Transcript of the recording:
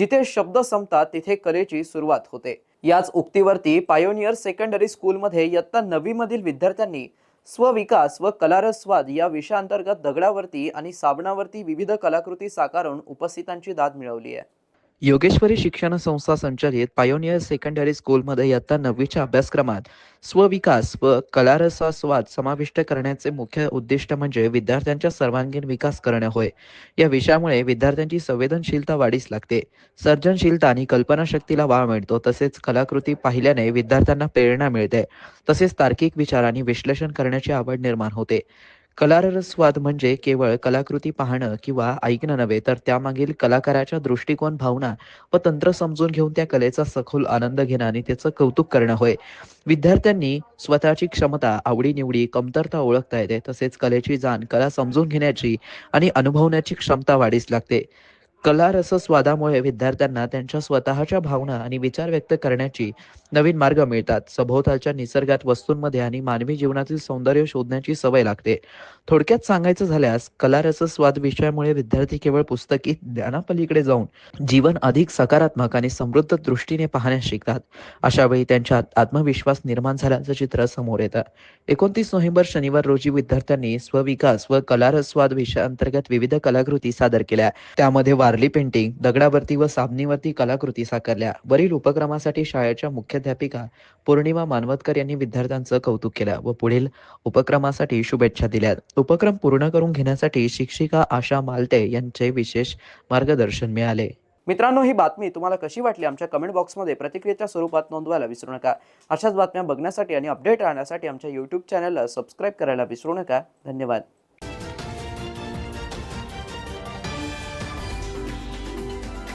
जिथे शब्द संपतात तिथे कलेची सुरुवात होते. याच उक्तीवरती पायोनियर सेकंडरी स्कूलमध्ये इयत्ता नववी मधील विद्यार्थ्यांनी स्वविकास व कलारस्वाद या विषयाअंतर्गत दगडावरती आणि साबणावरती विविध कलाकृती साकारून उपस्थितांची दाद मिळवली आहे. योगेश्वरी शिक्षण संस्था संचालित पायोनियर सेकंडरी स्कूलमध्ये इयत्ता नववीच्या अभ्यासक्रमात स्वविकास व कलारसास्वाद समाविष्ट करण्याचे मुख्य उद्दिष्ट म्हणजे विद्यार्थ्यांचा सर्वांगीण विकास करणे होय. या विषयामुळे विद्यार्थ्यांची संवेदनशीलता वाढीस लागते. सर्जनशीलता आणि कल्पनाशक्तीला वाव मिळतो. तसेच कलाकृती पाहिल्याने विद्यार्थ्यांना प्रेरणा मिळते. तसेच तार्किक विचार आणि विश्लेषण करण्याची आवड निर्माण होते. कलारसवाद म्हणजे केवळ कलाकृती पाहणं किंवा ऐकणं नव्हे तर त्यामागील कलाकाराच्या दृष्टिकोन भावना व तंत्र समजून घेऊन त्या कलेचा सखोल आनंद घेणं आणि त्याचं कौतुक करणं होय. विद्यार्थ्यांनी स्वतःची क्षमता आवडीनिवडी कमतरता ओळखता येते तसेच कलेची जाण कला समजून घेण्याची आणि अनुभवण्याची क्षमता वाढीस लागते. कला रसस्वादामुळे विद्यार्थ्यांना त्यांच्या स्वतःच्या भावना आणि विचार व्यक्त करण्याची नवीन मार्ग मिळतात. सभोवतालच्या निसर्गात वस्तूंमध्ये आणि मानवी जीवनातील सौंदर्य शोधण्याची सवय लागते. थोडक्यात सांगायचं झाल्यास कला रसस्वाद विषयामुळे विद्यार्थी केवळ पुस्तकी ज्ञानापलीकडे जाऊन जीवन अधिक सकारात्मक आणि समृद्ध दृष्टीने पाहण्यास शिकतात. अशा वेळी त्यांच्यात आत्मविश्वास निर्माण झाल्याचं चित्र समोर येतं. एकोणतीस नोव्हेंबर शनिवार रोजी विद्यार्थ्यांनी स्वविकास व कलारस्वाद विषयाअंतर्गत विविध कलाकृती सादर केल्या. त्यामध्ये वारली पेंटिंग दगडावरती व साबणीवरती कलाकृती साकारल्या. वरील उपक्रमासाठी शाळेच्या मुख्याध्यापिका पौर्णिमा मानवतकर यांनी विद्यार्थ्यांचं कौतुक केलं व पुढील उपक्रमासाठी शुभेच्छा दिल्या उपक्रम पूर्ण करून घेण्यासाठी शिक्षिका आशा मालते यांचे विशेष मार्गदर्शन मिळाले. मित्रांनो ही बातमी तुम्हाला कशी वाटली? आमच्या कमेंट बॉक्समध्ये प्रतिक्रियेच्या स्वरूपात नोंदवायला विसरू नका. अशाच बातम्या बघण्यासाठी आणि अपडेट राहण्यासाठी आमच्या यूट्यूब चॅनलला सबस्क्राईब करायला विसरू नका. धन्यवाद.